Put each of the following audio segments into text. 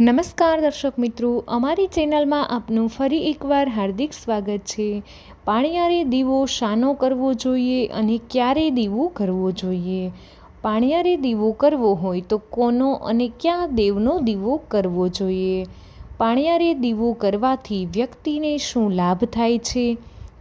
નમસ્કાર દર્શક મિત્રો, અમારી ચેનલમાં આપનું ફરી એકવાર હાર્દિક સ્વાગત છે. પાણિયારે દીવો શાનો કરવો જોઈએ અને ક્યારે દીવો કરવો જોઈએ? પાણિયારે દીવો કરવો હોય તો કોનો અને ક્યાં દેવનો દીવો કરવો જોઈએ? પાણિયારે દીવો કરવાથી વ્યક્તિને શું લાભ થાય છે?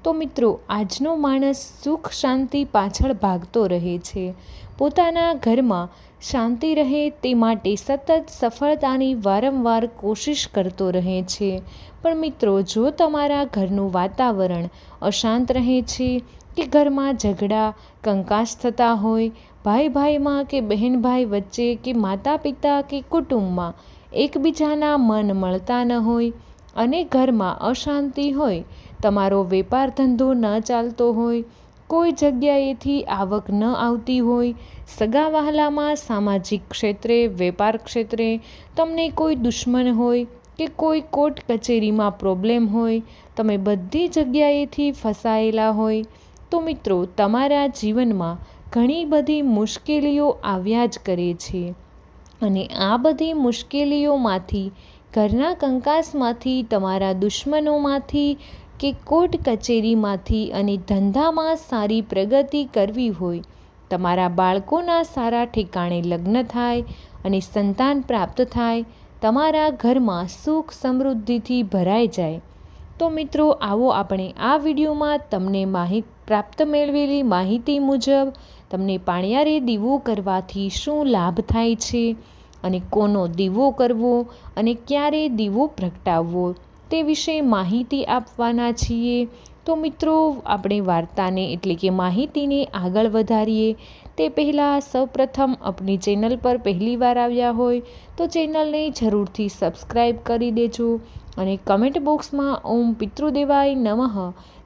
તો મિત્રો, આજનો માણસ સુખ, શાંતિ પાછળ ભાગતો રહે છે. પોતાના ઘરમાં શાંતિ રહે તે માટે સતત સફળતાની વારંવાર કોશિશ કરતો રહે છે. પણ મિત્રો, જો તમારા ઘરનું વાતાવરણ અશાંત રહે છે કે ઘરમાં ઝઘડા, કંકાસ થતા હોય ભાઈ ભાઈમાં કે બહેન ભાઈ વચ્ચે કે માતા પિતા કે કુટુંબમાં એકબીજાના મન મળતા ન હોય અને ઘરમાં અશાંતિ હોય, તમારો વેપાર ધંધો ન ચાલતો હોય, કોઈ જગ્યાએથી આવક ન આવતી હોય સગા વહાલામાં સામાજિક ક્ષેત્રે, વેપાર ક્ષેત્રે તમને કોઈ દુશ્મન હોય કે કોઈ કોર્ટ કચેરીમાં પ્રોબ્લેમ હોય, તમે બધી જગ્યાએથી ફસાયેલા હોય, તો મિત્રો તમારા જીવનમાં ઘણી બધી મુશ્કેલીઓ આવ્યા જ કરે છે. અને આ બધી મુશ્કેલીઓમાંથી ઘરના કંકાસમાંથી, તમારા દુશ્મનોમાંથી કે કોર્ટ કચેરીમાંથી અને ધંધામાં સારી પ્રગતિ કરવી હોય, તમારા બાળકોના સારા ઠેકાણે લગ્ન થાય અને સંતાન પ્રાપ્ત થાય, તમારા ઘરમાં સુખ સમૃદ્ધિથી ભરાઈ જાય. તો મિત્રો, આવો આપણે આ વિડીયોમાં તમને માહિતી પ્રાપ્ત મેળવેલી માહિતી મુજબ તમને પાણિયારે દીવો કરવાથી શું લાભ થાય છે? અને કોનો દીવો કરવો અને ક્યારે દીવો પ્રગટાવવો તે વિશે માહિતી આપવાના છીએ. તો મિત્રો, આપણે વાર્તાને એટલે કે માહિતીને આગળ વધારીએ. તે પહેલાં સૌપ્રથમ આપણી ચેનલ પર પહેલીવાર આવ્યા હોય તો ચેનલને જરૂરથી સબસ્ક્રાઈબ કરી દેજો અને કમેન્ટ બોક્સમાં ઓમ પિતૃદેવાય નમઃ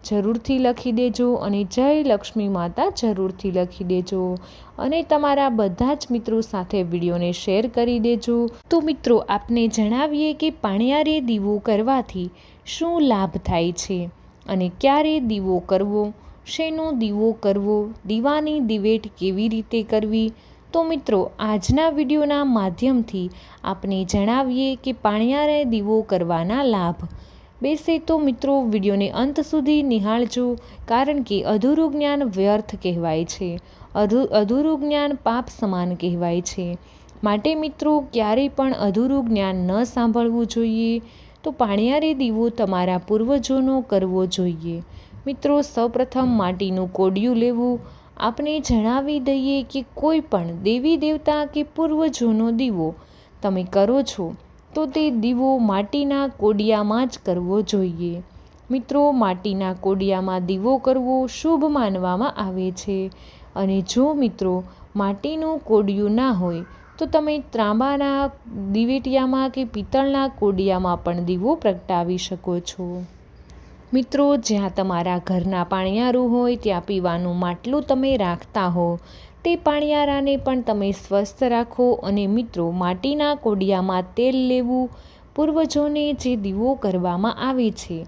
જરૂરથી લખી દેજો અને જય લક્ષ્મી માતા જરૂરથી લખી દેજો. અને તમારા બધા જ મિત્રો સાથે વિડીયોને શેર કરી દેજો. તો મિત્રો, આપને જણાવીએ કે પાણિયારે દીવો કરવાથી શું લાભ થાય છે? અને ક્યારે દીવો કરવો? શેનો દીવો કરવો? દીવાની દિવેટ કેવી રીતે કરવી? તો મિત્રો, આજના વિડીયોના માધ્યમથી આપને જણાવીએ કે પાણિયારે દીવો કરવાના લાભ બેસે તો મિત્રો વિડીયોને અંત સુધી નિહાળજો, કારણ કે અધૂરું જ્ઞાન વ્યર્થ કહેવાય છે. અધુ, અધૂરું જ્ઞાન પાપ સમાન કહેવાય છે. માટે મિત્રો, ક્યારેય પણ અધૂરું જ્ઞાન ન સાંભળવું જોઈએ, તો પાણિયારે દીવો તમારા પૂર્વજોનો કરવો જોઈએ. મિત્રો, સૌપ્રથમ માટીનું કોડિયું લેવું. આપણે જણાવી દઈએ કે કોઈ પણ દેવી દેવતા કે પૂર્વજોનો દીવો તમે કરો છો. તો તે દીવો માટીના કોડિયામાં જ કરવો જોઈએ. મિત્રો, માટીના કોડિયામાં દીવો કરવો શુભ માનવામાં આવે છે. અને જો મિત્રો, માટીનું કોડિયું ના હોય, તો તમે ત્રાંબાના દિવેટિયામાં કે પિત્તળના કોડિયામાં પણ દીવો પ્રગટાવી શકો છો. મિત્રો, જ્યાં તમારા ઘરના પાણિયારું હોય, ત્યાં પીવાનું માટલું તમે રાખતા હો. તે પાણિયારાને પણ તમે સ્વસ્થ રાખો અને મિત્રો, માટીના કોડિયામાં તેલ લેવું પૂર્વજોને જે દીવો કરવામાં આવે છે,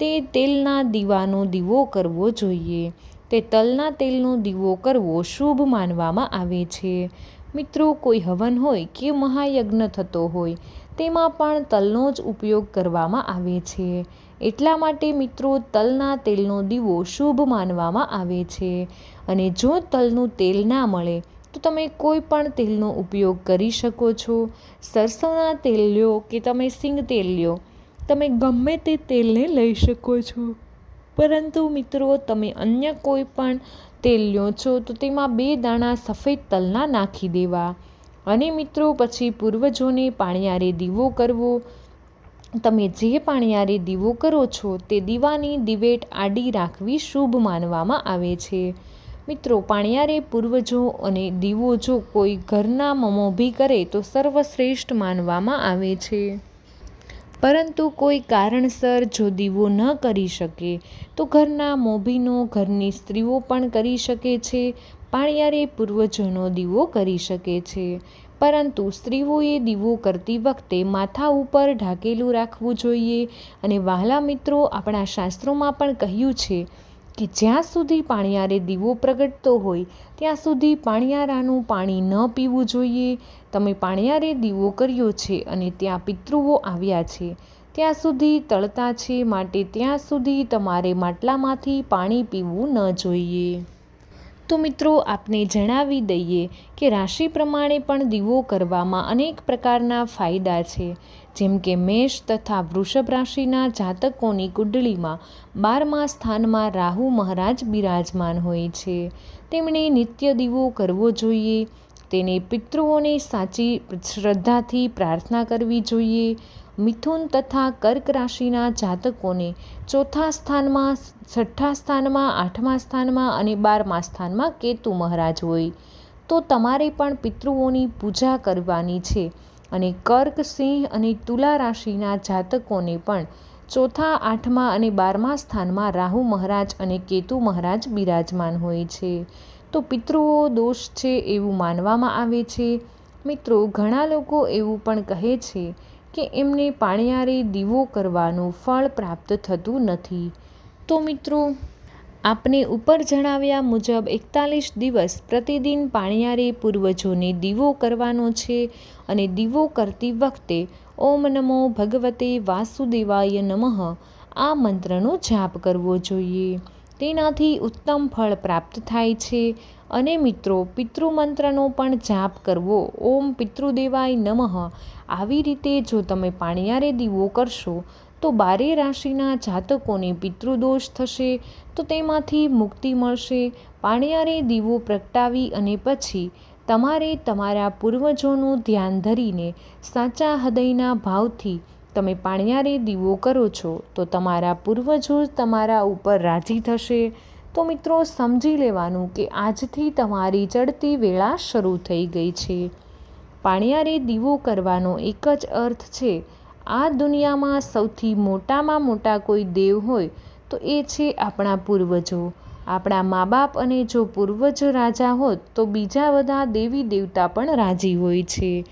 તે તેલના દીવાનો દીવો કરવો જોઈએ. તે તલના તેલનો દીવો કરવો શુભ માનવામાં આવે છે. મિત્રો, કોઈ હવન હોય કે મહાયજ્ઞ થતો હોય, તેમાં પણ તલનો જ ઉપયોગ કરવામાં આવે છે. એટલા માટે મિત્રો, તલના તેલનો દીવો શુભ માનવામાં આવે છે. અને જો તલનું તેલ ના મળે, તો તમે કોઈ પણ તેલનો ઉપયોગ કરી શકો છો. સરસોના તેલ લ્યો કે તમે સિંગ તેલ લ્યો. તમે ગમે તે તેલને લઈ શકો છો. પરંતુ મિત્રો, તમે અન્ય કોઈ પણ તેલ લ્યો છો, તો તેમાં બે દાણા સફેદ તલના નાખી દેવા. અને મિત્રો, પછી પૂર્વજોને પાણિયારે દીવો કરવો. તમે જે પાણિયારે દીવો કરો છો, તે દીવાની દિવેટ આડી રાખવી શુભ માનવામાં આવે છે. મિત્રો, પાણિયારે પૂર્વજો અને દીવો જો કોઈ ઘરના મમોભી કરે તો સર્વશ્રેષ્ઠ માનવામાં આવે છે. પરંતુ કોઈ કારણસર જો દીવો ન કરી શકે, તો ઘરના મોભીનો ઘરની સ્ત્રીઓ પણ કરી શકે છે, પાણિયારે પૂર્વજોનો દીવો કરી શકે છે. પરંતુ સ્ત્રીઓએ દીવો કરતી વખતે માથા ઉપર ઢાંકેલું રાખવું જોઈએ અને વહાલા મિત્રો આપણા શાસ્ત્રોમાં પણ કહ્યું છે કે જ્યાં સુધી પાણિયારે દીવો પ્રગટતો હોય, ત્યાં સુધી પાણિયારાનું પાણી ન પીવું જોઈએ. તમે પાણિયારે દીવો કર્યો છે અને ત્યાં પિતૃઓ આવ્યા છે. ત્યાં સુધી તળતા છે માટે ત્યાં સુધી તમારે માટલામાંથી પાણી પીવું ન જોઈએ. તો મિત્રો, આપને જણાવી દઈએ કે રાશિ પ્રમાણે પણ દીવો કરવામાં અનેક પ્રકારના ફાયદા છે. જેમ કે મેષ તથા વૃષભ રાશિના જાતકોની કુંડળીમાં બારમા સ્થાનમાં રાહુ મહારાજ બિરાજમાન હોય છે. તેમણે નિત્ય દીવો કરવો જોઈએ, તેને પિતૃઓને સાચી શ્રદ્ધાથી પ્રાર્થના કરવી જોઈએ. મિથુન તથા કર્ક રાશિના જાતકોને ચોથા સ્થાનમાં, છઠ્ઠા સ્થાનમાં, આઠમા સ્થાનમાં અને બારમા સ્થાનમાં કેતુ મહારાજ હોય. તો તમારે પણ પિતૃઓની પૂજા કરવાની છે. અને કર્ક સિંહ અને તુલા રાશિના જાતકોને પણ ચોથા, આઠમા અને બારમા સ્થાનમાં રાહુ મહારાજ અને કેતુ મહારાજ બિરાજમાન હોય છે. તો પિતૃઓ દોષ છે એવું માનવામાં આવે છે. મિત્રો, ઘણા લોકો એવું પણ કહે છે કે એમને પાણિયારે દીવો કરવાનું ફળ પ્રાપ્ત થતું નથી. તો મિત્રો આપને ઉપર જણાવ્યા મુજબ એકતાલીસ દિવસ પ્રતિદિન પાણિયારે પૂર્વજોને દીવો કરવાનો છે અને દીવો કરતી વખતે ઓમ નમો ભગવતે વાસુદેવાય નમઃ આ મંત્રનો જાપ કરવો જોઈએ. તેનાથી ઉત્તમ ફળ પ્રાપ્ત થાય છે અને મિત્રો, પિતૃમંત્રનો પણ જાપ કરવો. ઓમ પિતૃદેવાય નમઃ. આવી રીતે જો તમે પાણિયારે દીવો કરશો તો બારે રાશિના જાતકોને પિતૃદોષ થશે, તો તેમાંથી મુક્તિ મળશે. પાણિયારે દીવો પ્રગટાવી અને પછી તમારે તમારા પૂર્વજોનું ધ્યાન ધરીને સાચા હૃદયના ભાવથી તમે પાણિયારે દીવો કરો છો, તો તમારા પૂર્વજો તમારા ઉપર રાજી થશે. તો મિત્રો, સમજી લેવાનું કે આજથી તમારી ચડતી વેળા શરૂ થઈ ગઈ છે. પાણિયારે દીવો કરવાનો એક જ અર્થ છે આ દુનિયામાં સૌથી મોટામાં મોટા કોઈ દેવ હોય તો એ છે આપણા પૂર્વજો. આપણા મા બાપ અને જો પૂર્વજો રાજા હોત તો બીજા બધા દેવી દેવતા પણ રાજી હોય છે.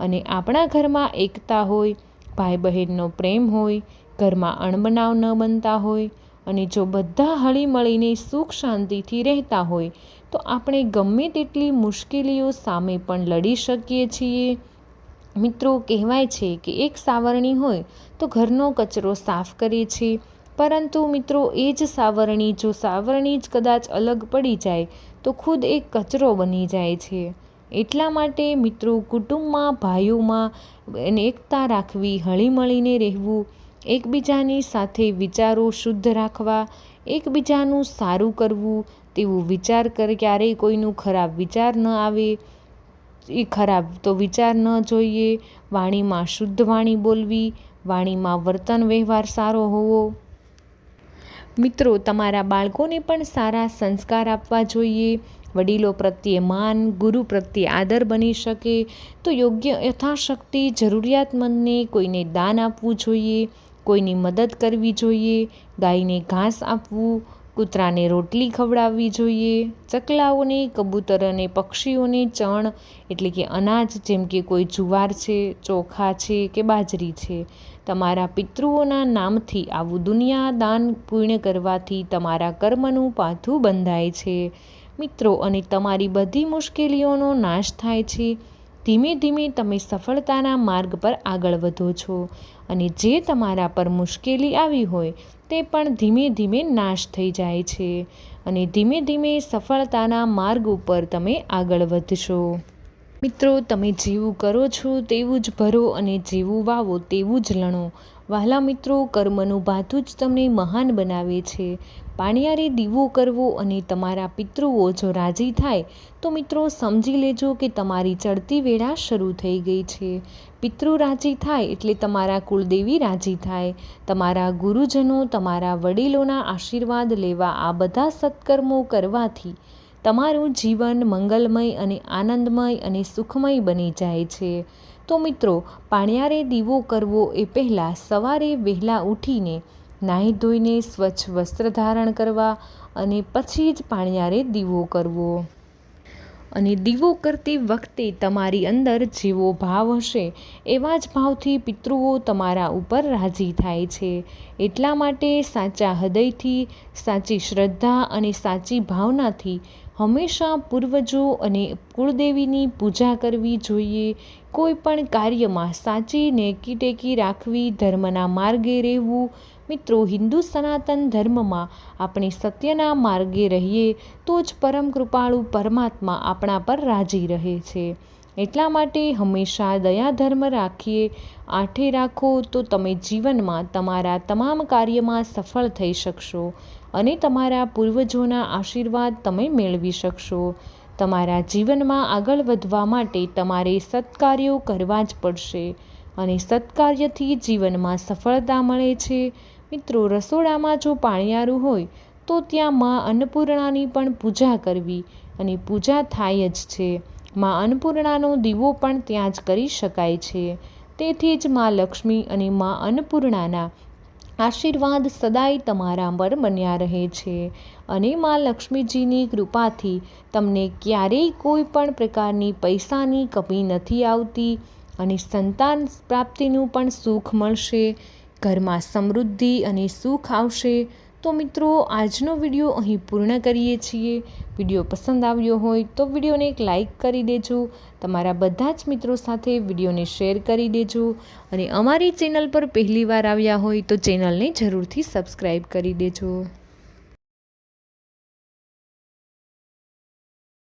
અને આપણા ઘરમાં એકતા હોય ભાઈ બહેનનો પ્રેમ હોય, ઘરમાં અણબનાવ ન બનતા હોય અને જો બધા હળીમળીને સુખ શાંતિથી રહેતા હોય તો આપણે ગમે તેટલી મુશ્કેલીઓ સામે પણ લડી શકીએ છીએ. મિત્રો કહેવાય છે કે એક સાવરણી હોય તો ઘરનો કચરો સાફ કરે છે પરંતુ મિત્રો, એ જ સાવરણી જો સાવરણી જ કદાચ અલગ પડી જાય, તો ખુદ એક કચરો બની જાય છે. એટલા માટે મિત્રો, કુટુંબમાં, ભાઈઓમાં એકતા રાખવી, હળીમળીને રહેવું, એકબીજાની સાથે વિચારો શુદ્ધ રાખવા, એકબીજાનું સારું કરવું, તેવું વિચાર કર ક્યારેય કોઈનું ખરાબ વિચાર ન આવે એ ખરાબ. તો વિચાર ન જોઈએ. વાણીમાં શુદ્ધ વાણી બોલવી, વાણીમાં વર્તન વ્યવહાર સારો હોવો. મિત્રો, તમારા બાળકોને પણ સારા સંસ્કાર આપવા જોઈએ. વડીલો પ્રત્યે માન, ગુરુ પ્રત્યે આદર બની શકે. તો યોગ્ય યથાશક્તિ, જરૂરિયાતમંદને કોઈને દાન આપવું જોઈએ, કોઈની મદદ કરવી જોઈએ, ગાયને ઘાસ આપવું કૂતરાને રોટલી ખવડાવવી જોઈએ, ચકલાઓને, કબૂતર અને પક્ષીઓને ચણ, એટલે કે અનાજ, જેમ કે કોઈ જુવાર છે, ચોખા છે કે બાજરી છે, તમારા પિતૃઓના નામથી આવું દુનિયા દાન પૂર્ણ કરવાથી તમારા કર્મનું પાથું બંધાય છે. મિત્રો, અને તમારી બધી મુશ્કેલીઓનો નાશ થાય છે. ધીમે ધીમે તમે સફળતાના માર્ગ પર આગળ વધો છો અને જે તમારા પર મુશ્કેલી આવી હોય તે પણ ધીમે ધીમે નાશ થઈ જાય છે. અને ધીમે ધીમે સફળતાના માર્ગ ઉપર તમે આગળ વધશો. મિત્રો, તમે જેવું કરો છો તેવું જ ભરો અને જેવું વાવો તેવું જ લણો. વહાલા મિત્રો, કર્મનું ભાથું જ તમને મહાન બનાવે છે. પાણિયારે દીવો કરવો અને તમારા પિતૃઓ જો રાજી થાય, તો મિત્રો સમજી લેજો કે તમારી ચડતી વેળા શરૂ થઈ ગઈ છે. પિતૃ રાજી થાય એટલે તમારા કુળદેવી રાજી થાય. તમારા ગુરુજનો તમારા વડીલોના આશીર્વાદ લેવા આ બધા સત્કર્મો કરવાથી તમારું જીવન મંગલમય અને આનંદમય અને સુખમય બની જાય છે. તો મિત્રો, પાણિયારે દીવો કરવો એ પહેલાં સવારે વહેલા ઉઠીને નાહી ધોઈને સ્વચ્છ વસ્ત્ર ધારણ કરવા અને પછી જ પાણિયારે દીવો કરવો. અને દીવો કરતી વખતે તમારી અંદર જેવો ભાવ હશે, એવા જ ભાવથી પિતૃઓ તમારા ઉપર રાજી થાય છે. એટલા માટે સાચા હૃદયથી, સાચી શ્રદ્ધા અને સાચી ભાવનાથી હંમેશા પૂર્વજો અને કુળદેવીની પૂજા કરવી જોઈએ. કોઈ પણ કાર્યમાં સાચી નેકી ટેકી રાખવી ધર્મના માર્ગે રહેવું. મિત્રો, હિન્દુ સનાતન ધર્મમાં આપણે સત્યના માર્ગે રહીએ તો જ પરમ કૃપાળુ પરમાત્મા આપણા પર રાજી રહે છે. એટલા માટે હંમેશા દયા ધર્મ રાખીએ, આઠે રાખો તો તમે જીવનમાં તમારા તમામ કાર્યમાં સફળ થઈ શકશો અને તમારા પૂર્વજોના આશીર્વાદ તમે મેળવી શકશો. તમારા જીવનમાં આગળ વધવા માટે તમારે સત્કાર્યો કરવા જ પડશે અને સત્કાર્યથી જીવનમાં સફળતા મળે છે. મિત્રો, રસોડામાં જો પાણિયારું હોય, તો ત્યાં મા અન્નપૂર્ણાની પણ પૂજા કરવી અને પૂજા થાય જ છે. મા અન્નપૂર્ણાનો દીવો પણ ત્યાં જ કરી શકાય છે. તેથી જ મા લક્ષ્મી અને મા અન્નપૂર્ણાના આશીર્વાદ સદાય તમારા પર બન્યા રહે છે અને મા લક્ષ્મીજીની કૃપાથી તમને ક્યારેય કોઈ પણ પ્રકારની પૈસાની કમી નથી આવતી અને સંતાન પ્રાપ્તિનું પણ સુખ મળશે. ઘરમાં સમૃદ્ધિ અને સુખ આવશે. તો મિત્રો, આજનો વીડિયો અહીં પૂર્ણ કરીએ છીએ. વીડિયો પસંદ આવ્યો હોય તો વિડીયોને એક લાઈક કરી દેજો. તમારા બધા જ મિત્રો સાથે વિડીયોને શેર કરી દેજો. અને અમારી ચેનલ પર પહેલીવાર આવ્યા હોય તો ચેનલને જરૂરથી સબસ્ક્રાઈબ કરી દેજો.